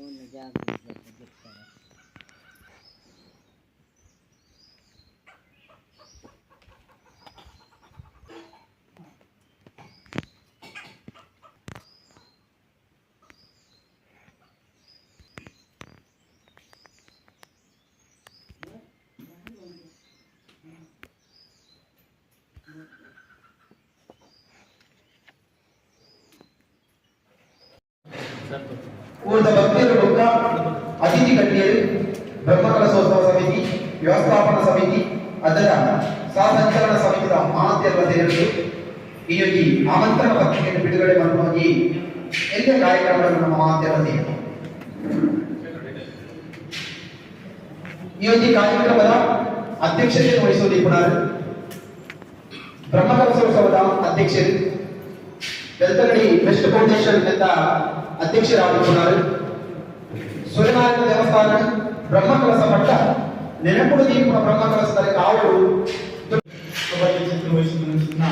Oo, nagyagod. Nagyagod ಊರಿನ ಭಕ್ತಿಯರು ಬುಕ್ಕ ಅತಿಥಿ ಕಟ್ಟಿಯರು ಬ್ರಹ್ಮಕಲಶೋತ್ಸವ ಸಮಿತಿ, ವ್ಯವಸ್ಥಾಪನಾ ಸಮಿತಿ, ಅದರ ಸಹಸಂಚಲನ ಸಮಿತಿಯ ಮಾತೆಯರ ಸೇರಿದ್ದು ಈ ಯೋಗಿ ಆಮಂತ್ರಣ ಪತ್ರಿಕೆಯನ್ನು ಬಿಡುಗಡೆ ಮಾಡುವಾಗಿ ಎಲ್ಲ ಕಾರ್ಯಕ್ರಮಗಳನ್ನು ನಮ್ಮ ಮಾತೆಯರ ಸೇರಿತು ಈ ಒಂದು ಕಾರ್ಯಕ್ರಮದ ಅಧ್ಯಕ್ಷತೆಯನ್ನು ವಹಿಸುವುದು ಪುನರ್ ಬ್ರಹ್ಮಕಲಶೋತ್ಸವದ ಅಧ್ಯಕ್ಷರು వెళ్తగడి వెస్ట్ ఫౌండేషన్ పెద్ద అధ్యక్షురావుతున్నారు సూర్యనారాయణ దేవస్థానం బ్రహ్మకలస పట్ల నినప్పుడు దీపున బ్రహ్మకలస తన కావుడు వహిస్తున్న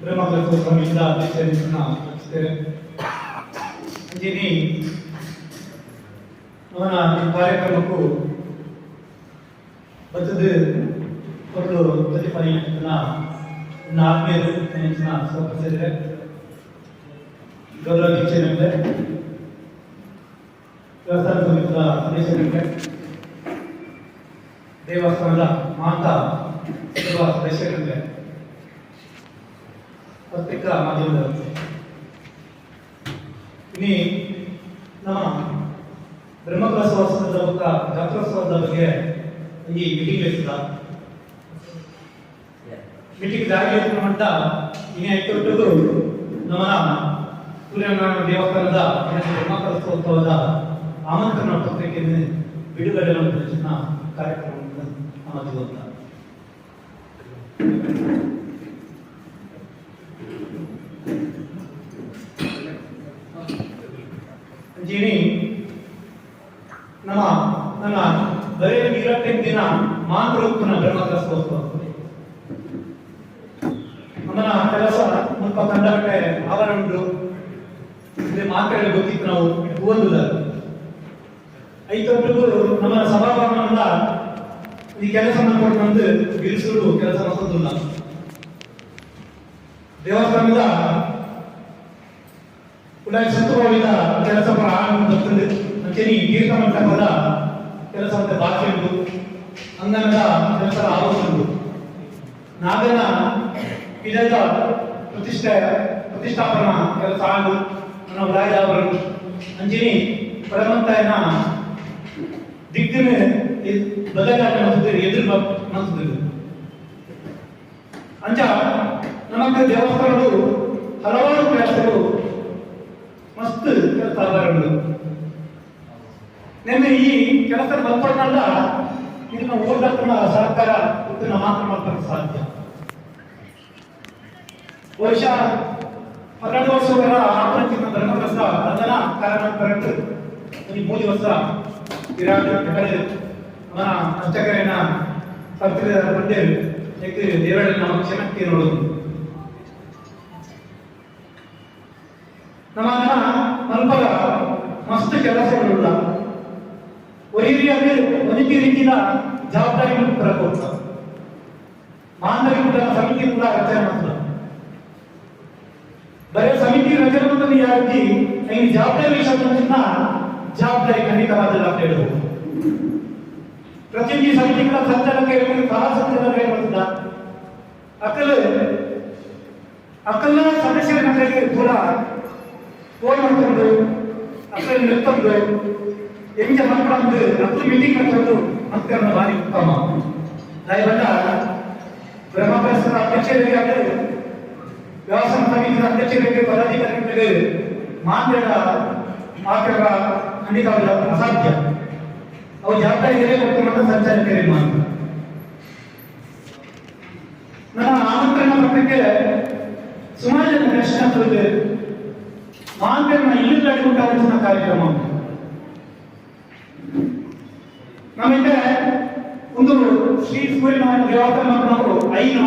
బ్రహ్మకలస సంహిత అధ్యక్షిస్తున్న దీని మన కార్యక్రమకు వచ్చదు ప్రతిపాదిస్తున్న ಬದ್ದದು ಹೆಚ್ಚಿನ ಸಹಕರಿಸಿದರೆ ಗೌರವ ಶಿಕ್ಷಣಕ್ಕೆ ವ್ಯವಸಾಯ ಸಮಿತಿಯ ಸದಸ್ಯರಿಗೆ ದೇವಸ್ಥಾನದ ಮಾತಾ ಸದಸ್ಯರಿಗೆ ಪತ್ರಿಕಾ ಮಾಧ್ಯಮದವರಿಗೆ ಇನಿ ನಮ್ಮ ಬ್ರಹ್ಮಕಲಶೋತ್ಸವದ ಬಗ್ಗೆ ಜಾತ್ರೋತ್ಸವದ ಬಗ್ಗೆ ಈ ಮೀಟಿಂಗ್ ನಡೆಸಿದ ಮೀಟಿಂಗ್ ಜಾರಿ ಅಂತ ಇನಿ ಐಕೊಟ್ಟು ನಮ್ಮ ಸೂರ್ಯನಾರಾಯಣ ದೇವಸ್ಥಾನದ ಬ್ರಹ್ಮಕಲಶೋತ್ಸವದ ಆಮಂತ್ರಣ ಪತ್ರಿಕೆಯನ್ನು ಬಿಡುಗಡೆ ಮಾಡಿದ ಕಾರ್ಯಕ್ರಮವನ್ನು ಜೀವಂತ ಜೀನಿ ನಮ್ಮ ನನ್ನ ಬರೀ ಇರಟ್ಟೆ ದಿನ ಮಾತ್ರ ಉತ್ಪನ್ನ ನಮ್ಮನ ಕೆಲಸ ಮುಲ್ಪ ಅವರ ಉಂಟು ಇಲ್ಲಿ ಮಾತ್ರೆಗಳು ಗೊತ್ತಿತ್ತು ನಾವು, ಓದುದ. ಐತೊಟ್ಟಿಗೂ ನಮ್ಮ ಸಭಾಭವನದ ಈ ಕೆಲಸ ಮಾಡ್ಕೊಂಡು ಗಿರಿಸುಡು ಕೆಲಸ ಮಾಡೋದಿಲ್ಲ ದೇವಸ್ಥಾನದ ಉಡಾಯಿ ಸುತ್ತುವರಿದ ಕೆಲಸ ಆರಂಭ ಅಂಚೆನಿ ತೀರ್ಥ ಮಂಟಪದ ಕೆಲಸ ಮತ್ತೆ ಬಾಕಿ ಉಂಟು. ಅಂಗನದ ಕೆಲಸ ಆಗುತ್ತುಂಟು ನಾಗನ ಇದರ ಪ್ರತಿಷ್ಠೆ ಪ್ರತಿಷ್ಠಾಪನಾ ಕೆಲಸ ಆಗು ನನ್ನ ಅವರು ಅಂಜಿನಿ ಪರಮಂತಾಯನ ದಿಗ್ಗನ ಬದಲಾಗಿ ಮನಸ್ಸಿದ್ರು ಎದುರು ಮನಸ್ಸಿದ್ರು ಅಂಜ ನಮಗೆ ದೇವಸ್ಥಾನಗಳು ಹಲವಾರು ಕೆಲಸಗಳು ಮಸ್ತ್ ಕೆಲಸ ಆಧಾರಗಳು. ನಿನ್ನೆ ಈ ಕೆಲಸ ಬಂದ್ಕೊಂಡಲ್ಲ ಇದನ್ನ ಓದಕ್ಕನ ಸರ್ಕಾರ ಇದನ್ನ ಮಾತ್ರ ಮಾಡ್ತಾರೆ ಸಾಧ್ಯ. ಬಹುಶಃ ಹನ್ನೆರಡು ವರ್ಷಗಳ ಆಪರೇಷನ್ ಧರ್ಮಗ್ರಸ್ತ ಅದನ್ನ ಕಾರಣಕ್ಕಂತ ಈ ಮೂರು ವರ್ಷ ವಿರಾಟ್ ಕಡೆ ಅಷ್ಟಕರೆನ ಸರ್ಕಾರ ಬಂದೆ ಏಕೆ ದೇವರಲ್ಲಿ ನಮ್ಮ ಕ್ಷಣಕ್ಕೆ ನೋಡೋದು ನಮ್ಮ ಮಲ್ಪಗ ಮಸ್ತ್ ಕೆಲಸಗಳಿಲ್ಲ ಒರಿಯಲ್ಲಿ ರೀತಿಯಲ್ಲಿ ಒಂದು ರೀತಿಯ ಜವಾಬ್ದಾರಿಗಳು ಬರಬಹುದು. ಮಾನವ ಕೂಡ ಸಮಿತಿ ಕೂಡ ರಚನೆ ಮಾಡ್ತಾರೆ. ಬರೀ ಸಮಿತಿ ರಚನೆ ಯಾಕೆ ಈ ಜವಾಬ್ದಾರಿ ಶಬ್ದದಿಂದ ಜವಾಬ್ದಾರಿ ಖಂಡಿತವಾದಲ್ಲ ಅಂತ ಹೇಳ್ಬೋದು ಪ್ರತಿನಿಧಿ ಸಮಿತಿಗಳ ಸಂಚಾಲಕ ಇರಬೇಕು ಸಹ ಸಂಚಾಲಕ ಇರಬಹುದ ಅಕ್ಕಲು ಅಕ್ಕಲ ಸದಸ್ಯರ ಮಕ್ಕಳಿಗೆ ಕೂಡ ಫೋನ್ ಮಾಡ್ಕೊಂಡು ಅಕ್ಕಲ್ ನಿಲ್ಕೊಂಡು ಹೆಂಗೆ ಮಾಡ್ಕೊಂಡು ಅಕ್ಕಲು ಮೀಟಿಂಗ್ ಮಾಡ್ಕೊಂಡು ಅಕ್ಕನ ಬಾರಿ. ಉತ್ತಮ ದಯವಂತ ಬ್ರಹ್ಮಕಲಸದ ಅಧ್ಯಕ್ಷರಿಗೆ ಆಗಲಿ ವ್ಯವಸಾಯ ಸಮಿತಿಯ ಅಧ್ಯಕ್ಷರಿಗೆ ಪದಾಧಿಕಾರಿಗಳಿಗೆ ಮಾನ್ಯದ ಮಾತ್ರ ಖಂಡಿತವಾದ ಅಸಾಧ್ಯ ಅವು ಜವಾಬ್ದಾರಿ ಕೊಟ್ಟು ಸಂಚಾಲಕರಿಗೆ ಮಾತ್ರ ನನ್ನ ಆಮಂತ್ರಣ ಪತ್ರಕ್ಕೆ ಸುಮಾರು ಜನ ಪ್ರಶ್ನೆ ಮಾನ್ಯನ ಇಲ್ಲಿಂದ ಅಡ್ಕೊಂಡ ಕಾರ್ಯಕ್ರಮ ಉಂಟು. ನಮಗೆ ಒಂದು ಶ್ರೀ ಸೂರ್ಯನಾರಾಯಣ ದೇವಸ್ಥಾನವರು ಐದು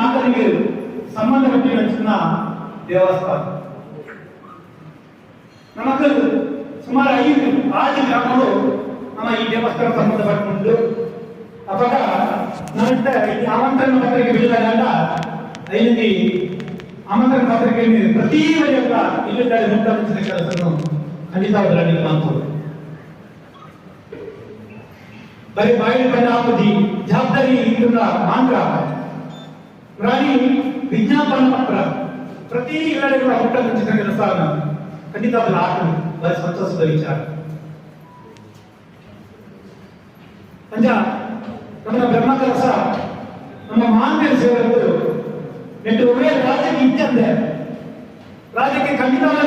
ನಾಲ್ಕರಿಗೆ ಸಂಬಂಧಪಟ್ಟಿನ ದೇವಸ್ಥಾನ ನಮಗೆ ಸುಮಾರು ಐದು ಆರು ಗ್ರಾಮಗಳು ನಮ್ಮ ಈ ದೇವಸ್ಥಾನ ಸಂಬಂಧಪಟ್ಟು ಅವಾಗ ನನ್ನ ಈ ಆಮಂತ್ರಣ ಪತ್ರಿಕೆ ಬಿಡುಗಡೆಯಾದ ಐದು ಆಮಂತ್ರಣ ಪತ್ರಿಕೆಯಲ್ಲಿ ಪ್ರತಿ ಮನೆಯಲ್ಲ ಇಲ್ಲಿದ್ದಾರೆ ಮುಖ್ಯಮಂತ್ರಿ ಕೆಲಸವನ್ನು ಖಂಡಿತವಾದಲ್ಲಿ ಮಾಡ್ಬೋದು ಬರೀ ಬಾಯಿಗೆ ಬಂದ ಹಾಕುದಿ ಜವಾಬ್ದಾರಿ ಇದನ್ನ ಮಾಂದ್ರ ರಾಣಿ ವಿಜ್ಞಾಪನ ಪತ್ರ ಪ್ರತಿ ಇಲಾಖೆಗಳ ಕೆಲಸವನ್ನ ಖಂಡಿತ ಖಂಡಿತವಾಗ್ಲೂ ಹಾಕಲು ಬಹಳ ಸಂತೋಷದ ವಿಚಾರ. ಪಂಜ ನಮ್ಮ ಬ್ರಹ್ಮ ಕೆಲಸ ನಮ್ಮ ಮಾನ್ಯ ಸೇವಕರು. ನೆಟ್ಟು ರಾಜ್ಯಕ್ಕೆ ಇತ್ತಂದೆ ರಾಜ್ಯಕ್ಕೆ ಖಂಡಿತವಾಗಲು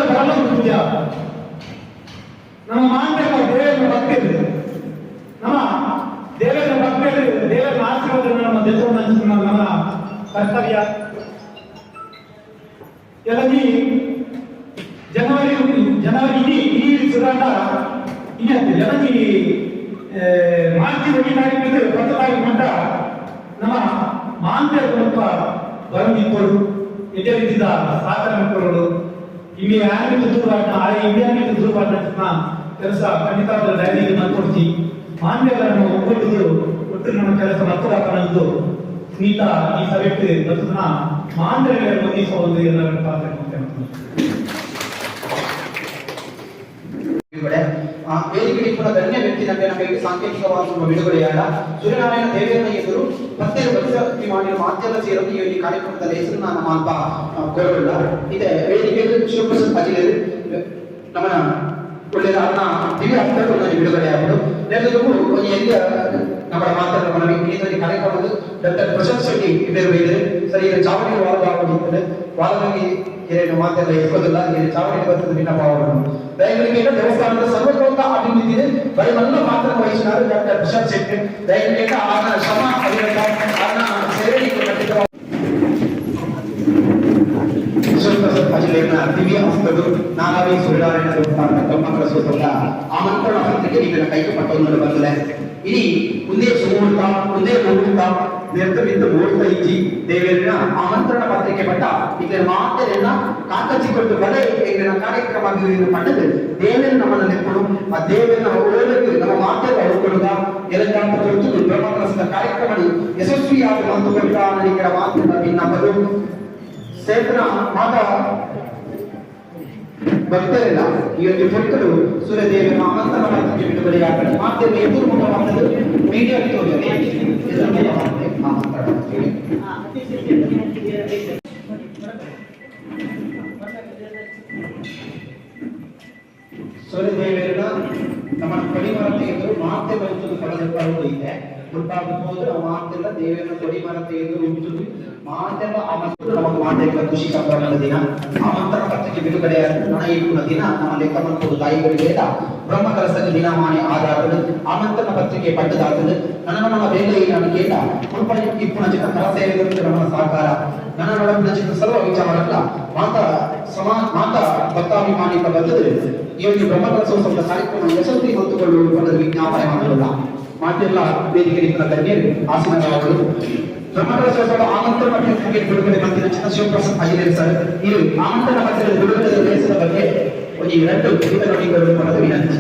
ಮಾಂತ್ಯ ಸ್ವಲ್ಪ ಬರದಿಪ್ಪರು ಎದೆ ರೀತಿದ ಸಾಕರ ಮಕ್ಕಳು ಇಲ್ಲಿ ಯಾರಿಗೆ ದೂರವಾಟ ಆ ಇಂಡಿಯಾಗೆ ದೂರವಾಟ ಕೆಲಸ ಖಂಡಿತ ಡೈರಿಗೆ ಮಲ್ಕೊಡ್ತಿ ಮಾನ್ಯಗಳನ್ನು ಒಗ್ಗಟ್ಟು ಒಟ್ಟು ನಮ್ಮ ಕೆಲಸ ಮಕ್ಕಳಾಕನದ್ದು ಸ್ಮಿತಾ ಈ ಸಭೆಗೆ ಬದುಕನ ಮಾಂದ್ರಗಳ ಬಂಧಿಸುವ ಒಂದು ಎಲ್ಲರ ಪಾತ್ರ ಕೂಡ ಗಣ್ಯ ವ್ಯಕ್ತಿ ನಮಗೆ ನಮಗೆ ಸಾಂಕೇತಿಕವಾದ ಒಂದು ಬಿಡುಗಡೆಯಾದ ಸೂರ್ಯನಾರಾಯಣ ದೇವೇಂದ್ರ ಎದುರು ಮತ್ತೆ ಭಕ್ತಿ ಮಾಡಿರುವ ಮಾಧ್ಯಮ ಸೇರಲು ಈ ಒಂದು ಕಾರ್ಯಕ್ರಮದಲ್ಲಿ ಹೆಸರು ನಾನು ಮಾಲ್ಪ ಕೋರಲ್ಲ ಇದೆ ವೇದಿಕೆಯಲ್ಲಿ ಶಿವಪ್ರಸಾದ್ ಅಜಿಲೇರು ನಮ್ಮನ ಒಳ್ಳೆಯ ಅನ್ನ ದಿವ್ಯ ಹತ್ತರು ನನಗೆ ಬಿಡುಗಡೆ ಆಗುದು ಎಲ್ಲರಿಗೂ ಒಂದು ಎಲ್ಲ ನಮ್ಮ ಮಾತಾಡ ಮನವಿ ಇದರಲ್ಲಿ ಕಾರ್ಯಕ್ರಮದ ಡಾಕ್ಟರ್ ಪ್ರಶಾಂತ್ ಶೆಟ್ಟಿ ಇಬ್ಬರು ಇದ್ದಾರೆ ಸರಿ ಇದು ಚಾವಣಿ ವಾರದ ಆಗಿರ್ತದೆ ವಾರದಲ್ಲಿ ಏನು ಮಾತೆಲ್ಲ ಇಟ್ಕೋದಿಲ್ಲ ಇಲ್ಲಿ ಚಾವಣಿ ಬರ್ತದೆ ವಿನ್ನಪವನ್ನು ದಯವಿಟ್ಟು ದೇವಸ್ಥಾನದ ಸರ್ವತೋಕ ಅಭಿವೃದ್ಧಿ ಇದೆ ಬರೀ ನನ್ನ ಪಾತ್ರ ವಹಿಸಿದ್ದಾರೆ ಡಾಕ್ಟರ್ ಪ್ರಶಾಂತ್ ಶೆಟ್ಟಿ ದಯವಿಟ್ಟು ಆನ ಶ್ರಮ ಅಭಿನಂದ ಆನ ಸೇವೆಗೆ ಖಂಡಿತವಾಗಿ ಶಿವಪ್ರಸಾದ್ ಅಜಿಲೇನ ದಿವ್ಯ ಹಸ್ತಗಳು ನಾಗಾವಿ ಸೂರ್ಯನಾರಾಯಣ ದೇವಸ್ಥಾನದ ಬ್ರಹ್ಮಕರ ಸೂತ್ರದ ಆಮಂತ್ರಣ ಪತ್ರಿಕೆ ಈಗ ಕೈಗೆ ಪಟ್ಟವನ್ನು ಬಂದಿದೆ ಇಡೀ ಮುಂದೆ ಸುಮೂರ್ತ ಮುಂದೆ ಮುಹೂರ್ತ ನಿರ್ಧವಿದ್ದು ಮುಹೂರ್ತ ಇಜ್ಜಿ ದೇವೇರಿನ ಆಮಂತ್ರಣ ಪತ್ರಿಕೆ ಪಟ್ಟ ಈಗ ಮಾತೆಯನ್ನ ಕಾಕಚಿಕೊಟ್ಟು ಬಲೆ ಈಗ ಕಾರ್ಯಕ್ರಮ ಪಟ್ಟದು ದೇವೇರು ನಮ್ಮನ್ನ ನೆಪ್ಪಡು ಆ ದೇವೇರಿನ ಓಲಕ್ಕೆ ನಮ್ಮ ಮಾತೆಯ ಹೊರಕೊಡುಗ ಎಲ್ಲಂತ ಹೊರತು ಬ್ರಹ್ಮಕಲಸದ ಕಾರ್ಯಕ್ರಮ ಯಶಸ್ವಿಯಾದ ಒಂದು ಕೊಟ್ಟ ನನಗೆ ಮಾತಿನ ಭಿನ್ನಪರು ಸೇತನ ಮಾತ ಭಕ್ತರೆಲ್ಲ ಈ ಒಂದು ಭಕ್ತರು ಸೂರ್ಯದೇವನ ಅನಂತನ ಮಾತಿಗೆ ಬಿಡುಗಡೆಯಾಗಲಿ ಮಾಧ್ಯಮ ಎದುರು ಮುಖ ಮಾಡಿದ್ರು ಮೀಡಿಯಾ ತೋರಿದೆ ಎದುರು ಮುಖ ಮಾಡಿದೆ ಆ ಮಾತಾಡ್ತೀವಿ ಸೂರ್ಯದೇವರ ನಮ್ಮ ಕೊಡಿಮರ ತೆಗೆದು ಮಾಧ್ಯಮ ಉಂಟು ಪಡೆದು ಇದೆ ಮುಂಟಾಗುತ್ತೆ ಹೋದ್ರೆ ಆ ಮಾತೆಲ್ಲ ದೇವರ ಕೊಡಿಮರ ತೆಗೆದು ಉಂಟು ಮಾತೆಲ್ಲ ಆ ಮತ್ತು ನಮಗೆ ಮಾತೆಲ್ಲ ಖುಷಿ ಸಂಭ್ರಮದ ದಿನ ಆಮಂತ್ರಣ ಪತ್ರಿಕೆ ಬಿಡುಗಡೆಯಾದ ನನಗೇಕುನ ದಿನ ನಮ್ಮ ಲೆಕ್ಕ ಮತ್ತು ತಾಯಿಗಳಿಗೆ ಬ್ರಹ್ಮ ಕಲಸದ ದಿನಮಾನೆ ಆಧಾರದ ಆಮಂತ್ರಣ ಪತ್ರಿಕೆ ಪಟ್ಟದಾಗ್ತದೆ ನನ್ನ ನಮ್ಮ ಬೇಲೆ ನಾನು ಕೇಳ ಮುಲ್ಪಡಿ ಇಪ್ಪುನ ಚಿಕ್ಕ ಕರ ಸೇರಿದಂತೆ ನಮ್ಮ ಸಹಕಾರ ನನ್ನ ನಡಪಿನ ಚಿಕ್ಕ ಸರ್ವ ವಿಚಾರಗಳಲ್ಲ ಮಾತಾ ಸಮಾ ಮಾತಾ ಭಕ್ತಾಭಿಮಾನಿಕ ಬರ್ತದೆ ಈ ಒಂದು ಬ್ರಹ್ಮ ಕಲಸೋತ್ಸವದ ಕಾರ್ಯಕ್ರಮ ಯಶಸ್ವಿ ಹೊತ್ತುಕೊಳ್ಳುವ ಪದದ ವಿಜ್ಞಾಪನೆ ಮಾಡಲ್ಲ ಮಾತೆಲ್ಲ ವೇದಿಕೆ ನಿಂತ ಗಣ್ಯರು ಆಸನಗಳು ಬ್ರಹ್ಮಕಲಶೋತ್ಸವ ಆಮಂತ್ರಣ ಪತ್ರಿಕೆ ಬಿಡುಗಡೆ ಮಂದಿರ ಚಿನ್ನ ಶಿವಪ್ರಸಾದ್ ಅಯ್ಯರ್ ಸರ್ ಇದು ಆಮಂತ್ರಣ ಪತ್ರಿಕೆ ಬಿಡುಗಡೆ ದೇಶದ ಬಗ್ಗೆ ಒಂದು ಎರಡು ನುಡಿಗಳು ಪದದ ವಿನಂತಿ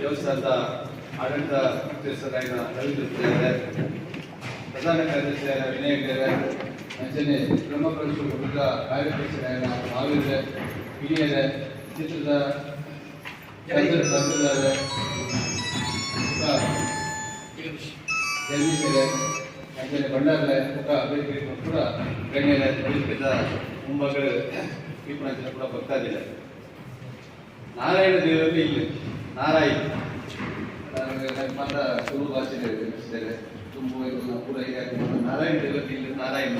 ದೇವಸ್ಥಾನದ ಆಡಳಿತ ತಿಳಿಸೋದಾಗಿನ ರವೀಂದ್ರ ಇದ್ದಾರೆ ಪ್ರಧಾನ ಕಾರ್ಯದರ್ಶಿಯಾದ ವಿನಯ್ ಇದ್ದಾರೆ ಅಂಚನೆ ಬ್ರಹ್ಮಕಲಶ ಕುಟುಂಬ ಕಾರ್ಯದರ್ಶಿಯಾದ ಮಾವಿದ್ರೆ ಹಿರಿಯರೆ ಚಿತ್ರದ ತಂತ್ರದಾರ ಜಗದೀಶರೆ ಅಂಚನೆ ಬಂಡಾರಲೆ ಮುಖ ಬೇರೆ ಕೂಡ ಗಣ್ಯರ ವೇದಿಕೆದ ಮುಂಭಾಗ ಈ ಪ್ರಾಂತ್ಯ ಕೂಡ ಬರ್ತಾ ಇದ್ದಾರೆ ನಾರಾಯಣ ದೇವರಲ್ಲಿ ಇಲ್ಲಿ ನಾರಾಯಣ ನನಗೆ ನನ್ನ ಮಾತ ತುಳು ಭಾಷೆ ತಿಳಿಸ್ತೇವೆ ತುಂಬ ಇದು ಪೂರ ಹೀಗಾಗಿ ನಾರಾಯಣ ದೇವರಲ್ಲಿ ಇಲ್ಲಿ ನಾರಾಯಣ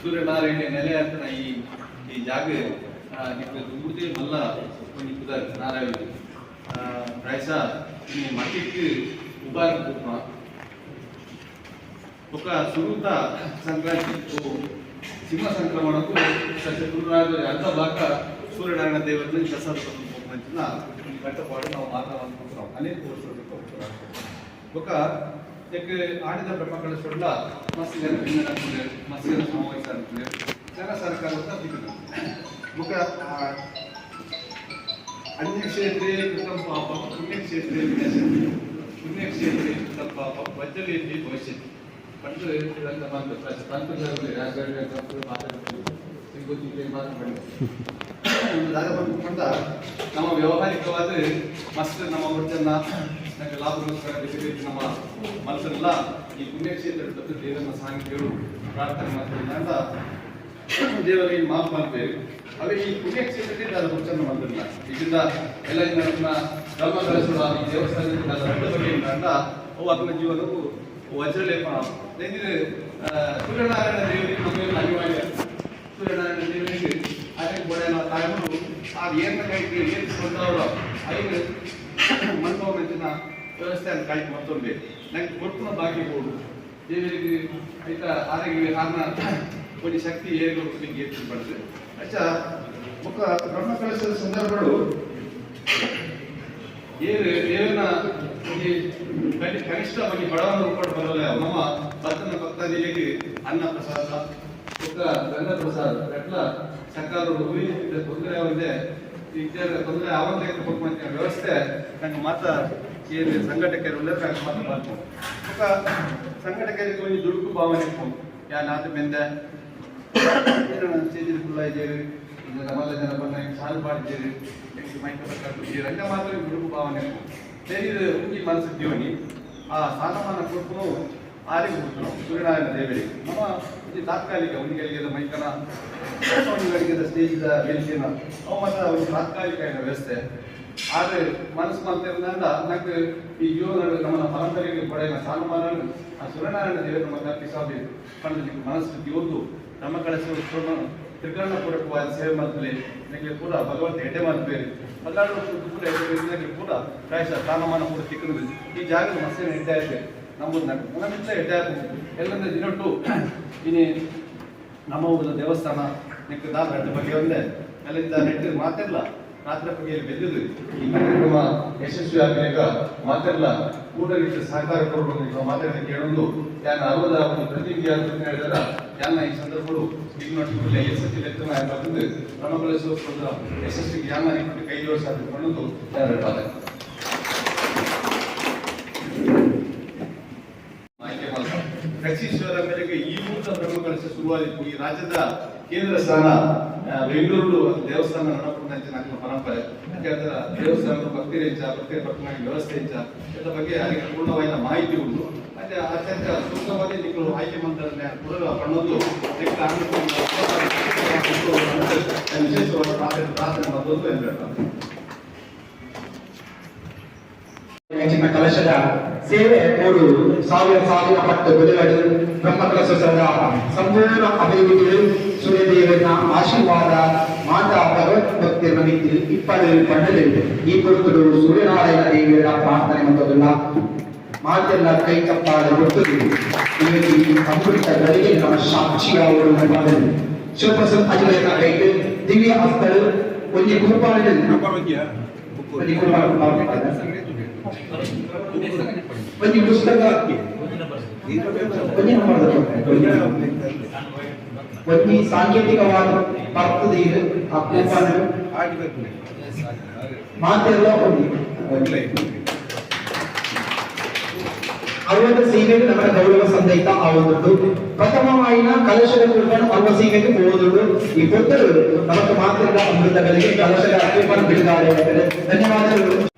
ಸೂರ್ಯನಾರಾಯಣ ನೆಲೆ ಅಂತ ನಾ ಈ ಈ ಜಾಗ ನಿಮಗೆ ಮೂರ್ತಿ ಮಲ್ಲ ನಿಂತಿದ್ದಾರೆ ನಾರಾಯಣ ప్రైసా ఈ మట్టికి ఉపయోగపడుతున్నా ఒక సురుత సంక్రాంతి సింహ సంక్రమణకు ಶತ್ರುರಾಜ ಅರ್ಧ ಭಾಗ ಸೂರ್ಯನಾರಾಯಣ ದೇವರನ್ನ ಪ್ರಸಾದ ಮಂಚಿನ ಗಂಟಪಾಡು ನಾವು ಮಾತಾಡುವಂತಹ ಅನೇಕ ವರ್ಷಕ್ಕೆ ఒక ఎక్కి ఆడిన బ్రహ్మకళ చోట్ల మత్స్యగారు మత్స్యగారు సమావేశాలు చాలా సరకారంగా ఒక ಅನ್ಯಕ್ಷೇತ್ರೇ ಕೃತಂ ಪಾಪ ಪುಣ್ಯಕ್ಷೇತ್ರೇ ವಿನಶ್ಯತಿ. ಪುಣ್ಯಕ್ಷೇತ್ರೇ ಕೃತಂ ಪಾಪ ವಜ್ರಲೇಪಿ ಭವಿಷ್ಯತಿ. ಪಂತು ಇದಂತ ಬಂತು ಮಾತು ಸಿಂಗುತ್ತಿಗೆ ಮಾತಾಡಿ ಬಂದ ನಮ್ಮ ವ್ಯವಹಾರಿಕವಾದ ಮಸ್ತ್ ನಮ್ಮ ಒಟ್ಟನ್ನ ನನಗೆ ಲಾಭಗೋಸ್ಕರ ನಮ್ಮ ಮನಸ್ಸೆಲ್ಲ ಈ ಪುಣ್ಯಕ್ಷೇತ್ರ ಬಗ್ಗೆ ದೇವರನ್ನ ಕೇಳು, ಪ್ರಾರ್ಥನೆ ಮಾಡ್ತಾರೆ ಅಂತ ದೇವರಿಗೆ ಮಾತು ಮಾಡ್ತೇವೆ. ಅವೇ ಈ ಪುಣ್ಯಕ್ಷೇತ್ರದಿಂದ ಅದು ಹುಚ್ಚನ್ನು ಬಂದಿಲ್ಲ. ಇದರಿಂದ ಎಲ್ಲ ನಮ್ಮ ಧರ್ಮಧರೇಶ್ವರ ಈ ದೇವಸ್ಥಾನದಿಂದ ಅದರ ಅಂತ ಅವು ಅದನ್ನ ಜೀವನವು ವಜ್ರಲೇಪ ಎಂದಿದೆ ಸೂರ್ಯನಾರಾಯಣ ದೇವರಿಗೆ ನಮಗೆ ಅನಿವಾರ್ಯ ಸೂರ್ಯನಾರಾಯಣ ದೇವರಿಗೆ ಅದಕ್ಕೆ ಬಡ ತಾಯಿಗಳು ಆ ಏನ ಕೈಗೆ ಏನು ಕೊಂಡವರು ಐದು ಮನ್ಪವ ಮೆಚ್ಚಿನ ವ್ಯವಸ್ಥೆ ಅಂತ ಕಾಯ್ತು ಮತ್ತೊಂದು ನಂಗೆ ಕೊಡ್ತನ ಬಾಕಿ ಹೋಡು ದೇವರಿಗೆ, ಆಯ್ತಾ ಆರೋಗ್ಯ ಆರ್ನ కొన్ని ಶಕ್ತಿ ಏರಿಗಳು ಕೊಡ್ಲಿಕ್ಕೆ ಏರ್ಪಡು ಪಡ್ತದೆ ಅಚ್ಚ ಮುಖ ಬ್ರಹ್ಮ ಕಲಶದ ಸಂದರ್ಭಗಳು ಏನು ದೇವನ ಈ ಕನಿ- ಕನಿಷ್ಠ ಬಗ್ಗೆ ಬಡವನ ಉಳ್ಕೊಂಡು ಬರಲ್ಲ ನಮ್ಮ ಭಕ್ತನ ಭಕ್ತಾದಿಗಳಿಗೆ ಅನ್ನ ಪ್ರಸಾದ ಮುಖ ಗಂಧ ಪ್ರಸಾದ ಎಟ್ಲ ಸರ್ಕಾರ ಊಹಿಸಿದ ತೊಂದರೆ ಅವರಿದೆ ಇತ್ಯಾದಿ ತೊಂದರೆ ಅವಂತೆ ಕೊಡುವಂತ ವ್ಯವಸ್ಥೆ ನಂಗೆ ಮಾತ ಏನು ಸಂಘಟಕರು ಉಳ್ಳಕ್ಕೆ ನಂಗೆ ಮಾತ ಬರ್ತು ಮುಖ ಸಂಘಟಕರಿಗೆ ಒಂದು ದುಡುಕು ಭಾವನೆ ಇಟ್ಕೊಂಡು ಯಾ ನಾತು ಬೆಂದೆ ಏನೋ ಸ್ಟೇಜಲ್ಲಿ ಫುಲ್ ಆಗಿದ್ದೀರಿ ನಮ್ಮಲ್ಲ ಜನಪನ್ನ ಸಾಲು ಮಾಡಿದ್ದೀರಿ ನೆಕ್ಸ್ಟ್ ಮೈಕಿ ರಂಗ ಮಾತ್ರ ಗುಡುಗು ಭಾವನೆ ಸೇರಿದ ಈ ಮನಸ್ಸು ಜೀವನಿ ಆ ಸ್ಥಾನಮಾನ ಕೊಟ್ಟು ಆರಿಗೆ ಕೊಡ್ತು ಸೂರ್ಯನಾರಾಯಣ ದೇವರಿಗೆ ನಮ್ಮ ಈ ತಾತ್ಕಾಲಿಕ ಅವನಿಗಳಿಗೆ ಮೈಕನ ಅವನಿಗಳಿಗೆ ಸ್ಟೇಜಿದ ವೇದಿಕೆನ ಅವು ಮಾತ್ರ ಅವ್ರಿಗೆ ತಾತ್ಕಾಲಿಕ ವ್ಯವಸ್ಥೆ ಆದರೆ ಮನಸ್ಸು ಮಾಡ್ತಿರೋದ್ರಿಂದ ನಂಗೆ ಈ ಯುವಗಳು ನಮ್ಮ ಪರಂಪರೆಗೆ ಪಡೆಯಲು ಸ್ಥಾನಮಾನ ಆ ಸೂರ್ಯನಾರಾಯಣ ದೇವರ ಮತ್ತೆ ಪಿಸಾಬಿ ಪಡೆದಲಿಕ್ಕೆ ಮನಸ್ಸು ಯೋದು ನಮ್ಮ ಕಳಿಸುವ ತ್ರಿಕರಣ ಪೂರಕವಾದ ಸೇವೆ ಮಾಡ್ತಲೇ ನನಗೆ ಕೂಡ ಭಗವಂತ ಎಡೆ ಹದಿನಾರು ವರ್ಷದ ಕೂಡ ಎಡೆ ಕೂಡ ಪ್ರಾಯಶಃ ಸ್ಥಾನಮಾನ ಕೂಡ ಸಿಕ್ಕಿದ್ವಿ ಈ ಜಾಗದ ಮಸ್ಸಿನ ಎಡ್ಡೆ ಇದೆ. ನಮ್ಮದು ನಮ್ಮಿಂದ ಎಡ್ಡೆ ಆಗ್ಬೋದು. ಎಲ್ಲಂದ್ರೆ ದಿನಟ್ಟು ಇನಿ ನಮ್ಮ ಊರಿನ ದೇವಸ್ಥಾನ ನಿಕ್ಕ ದಾದ ಬಗ್ಗೆ ಒಂದೇ. ಅಲ್ಲಿಂದ ನೆಟ್ಟಿಗೆ ಮಾತೆಲ್ಲ ರಾತ್ರಿ ಬಗೆಯಲ್ಲಿ ಬೆದ್ದಿದ್ದು ಈ ಕಾರ್ಯಕ್ರಮ ಯಶಸ್ವಿ ಆಗಬೇಕ ಮಾತೆಲ್ಲ ಕೂಡ ರೀತಿಯ ಸಹಕಾರ ಕೊಡಬೇಕು ಮಾತಾಡಿದ ಕೇಳೊಂದು ಯಾನ ಅರ್ವದ ಒಂದು ಪ್ರತಿನಿಧಿ ಅಂತ ಹೇಳಿದಾರ, ಯಾನ ಈ ಸಂದರ್ಭಗಳು ಈಗ ನೋಡಿಕೊಳ್ಳಿ ಯಶಸ್ವಿ ಲೆಕ್ಕನ ಬಂದು ಕ್ರಮಗೊಳಿಸುವ ಯಶಸ್ವಿಗೆ ಯಾನ ಕೈ ಜೋಡಿಸಾದ ಕೊಳ್ಳುವುದು ಯಾರು ಆಯ್ಕೆ ಮಾಡ್ತಾರೆ ಮೇರೆಗೆ ಈ ಮೂರ್ತ ಬ್ರಹ್ಮಕಲಶ ಶುರುವಾಗಿತ್ತು ಈ ರಾಜ್ಯದ ಕೇಂದ್ರ ಸ್ಥಾನ ಆ, ಬೆಂಗಳೂರು ದೇವಸ್ಥಾನ ನಡಪುಂದಂಚ ನಮ್ಮ ಪರಂಪರೆ ಯಾಕಂದ್ರೆ ದೇವಸ್ಥಾನದ ಭಕ್ತಿ ಹೆಚ್ಚ ಭಕ್ತಿ ಭಕ್ತನಾಗಿ ವ್ಯವಸ್ಥೆ ಹೆಚ್ಚ ಇದರ ಬಗ್ಗೆ ಯಾರಿಗೆ ಪೂರ್ಣವಾದ ಮಾಹಿತಿ ಉಂಟು ಮತ್ತೆ ಅತ್ಯಂತ ಸೂಕ್ತವಾಗಿ ನೀವು ಆಯ್ಕೆ ಮಾಡ್ತಾರೆ ಪುನರ್ ಪಣ್ಣೊಂದು ವಿಶೇಷವಾದ ಪ್ರಾರ್ಥನೆ ಪ್ರಾರ್ಥನೆ ಮಾಡೋದು ಎಂದು ಹೇಳ್ತಾರೆ ಹೆಚ್ಚಿನ ಕಲಶದ ಸೇವೆ ಮೂರು ಸಾವಿರ ಸಾವಿರ ಪಟ್ಟು ಬೆಲೆಗಳು ಬ್ರಹ್ಮಕಲಶದ ಸಂಪೂರ್ಣ ಅಭಿವೃದ್ಧಿಗಳು ಸೂರ್ಯದೇವನ ಆಶೀರ್ವಾದ ಮಾತಾ ಭಗವತ್ ಭಕ್ತಿಯ ನಿಮಿತ್ತ ಇಪ್ಪಡು ಪಂಡಲು ಈ ಕುರಿತು ಸೂರ್ಯನಾರಾಯಣ ದೇವಿಯರ ಪ್ರಾರ್ಥನೆ ಮತ್ತದಲ್ಲ ಮಾತೆಲ್ಲ ಕೈ ಕಪ್ಪಾದ ಗೊತ್ತದು ಇವತ್ತು ಅಮೃತಗಳಿಗೆ ನಮ್ಮ ಸಾಕ್ಷಿಯಾವರು ಮಾಡಲು ಶಿವಪ್ರಸನ್ನ ಅಜಲನ ಕೈಗೆ ದಿವ್ಯ ಹಸ್ತಳು ಒಂದು ಕುರುಪಾಳಿನ पंजी पुस्तक आपकी पंजी नंबर पंजी సాంకేతికవాద భారతదేశ ఇది అప్రూపాన ఆడిపెట్టు మాత్రలో ఉంది ಅರವತ್ತು ಸೀಮೆಗೆ ನಮಗೆ ಗೌರವ ಸಂದೈತ ಆಗೋದುಂಟು ಪ್ರಥಮವಾಯಿನ ಕಲಶದ ಕುರ್ಬನ್ ಅರ್ವ ಸೀಮೆಗೆ ಹೋಗುದುಂಟು ಈ ಪುತ್ತರು ನಮಗೆ ಮಾತ್ರ ಅಮೃತಗಳಿಗೆ ಕಲಶದ ಅರ್ಪಣ ಬಿಡುಗಾರೆ ಧನ್ಯವಾದಗಳು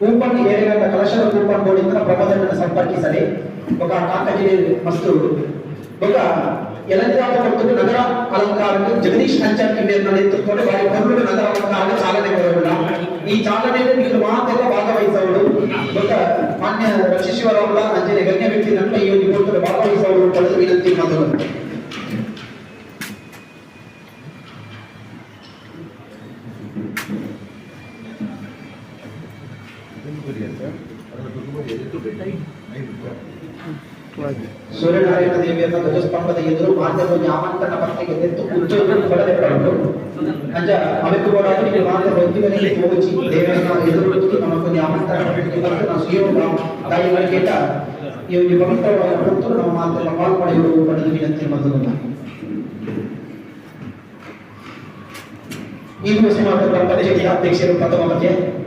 ಕೂಪನ್ ಏರಿಯಾದ ಕಲಶದ ಕೂಪನ್ ಬೋರ್ಡಿಂದ ಪ್ರಬಂಧವನ್ನು ಸಂಪರ್ಕಿಸಲಿ ఒక ಕಾಕಜಿಗೆ ಮಸ್ತು ఒక ಎಲಂಜಾದ ಮತ್ತು ನಗರ ಅಲಂಕಾರಕ್ಕೆ ಜಗದೀಶ್ ಅಂಚನ್ ಇಂಡಿಯನ್ ನೇತೃತ್ವದಲ್ಲಿ ವಾರಿ ಕರ್ನಾಟಕ ನಗರ ಅಲಂಕಾರಕ್ಕೆ ಚಾಲನೆ ಕೊಡೋಣ ಈ ಚಾಲನೆಯಲ್ಲಿ ನೀವು ಮಾತೆಲ್ಲ ಭಾಗವಹಿಸೋರು ఒక ಮಾನ್ಯ ರಕ್ಷಿಶ್ವರವರ ಅಂಜನೆ ಗಣ್ಯ ವ್ಯಕ್ತಿ ನಮ್ಮ ಈ ಒಂದು ಕೊಟ್ಟರು ಭಾಗವಹಿಸೋರು ಪಡೆದು ಸೂರ್ಯನಾರಾಯಣ ದೇವಿಯನ್ನ ಧ್ವಜಸ್ತಂಭದ ಎದುರು ಮಾಧ್ಯಮ ಆಮಂತ್ರಣ ಪತ್ರಿಕೆ ತೆತ್ತು ಅಂಜ ಅವಕ್ಕೆ ಕೂಡ ಹೋಗಿ ದೇವರನ್ನ ಎದುರು ಹೊತ್ತು ನಮಗೊಂದು ಪಟ್ಟಿಗೆ ಬಂದು ನಾವು ಸಿಯೋಗ ತಾಯಿಗಳ ಕೇಟ ಪವಿತ್ರವಾದ ಮಾತೆಲ್ಲ ಪಾಲ್ಪಡೆಯುವುದು ಪಡೆದು ವಿನಂತಿ ಈ ದಿವಸ ಪಂಚಾಯತಿ ಅಧ್ಯಕ್ಷರು ಪ್ರಥಮ ಬಗ್ಗೆ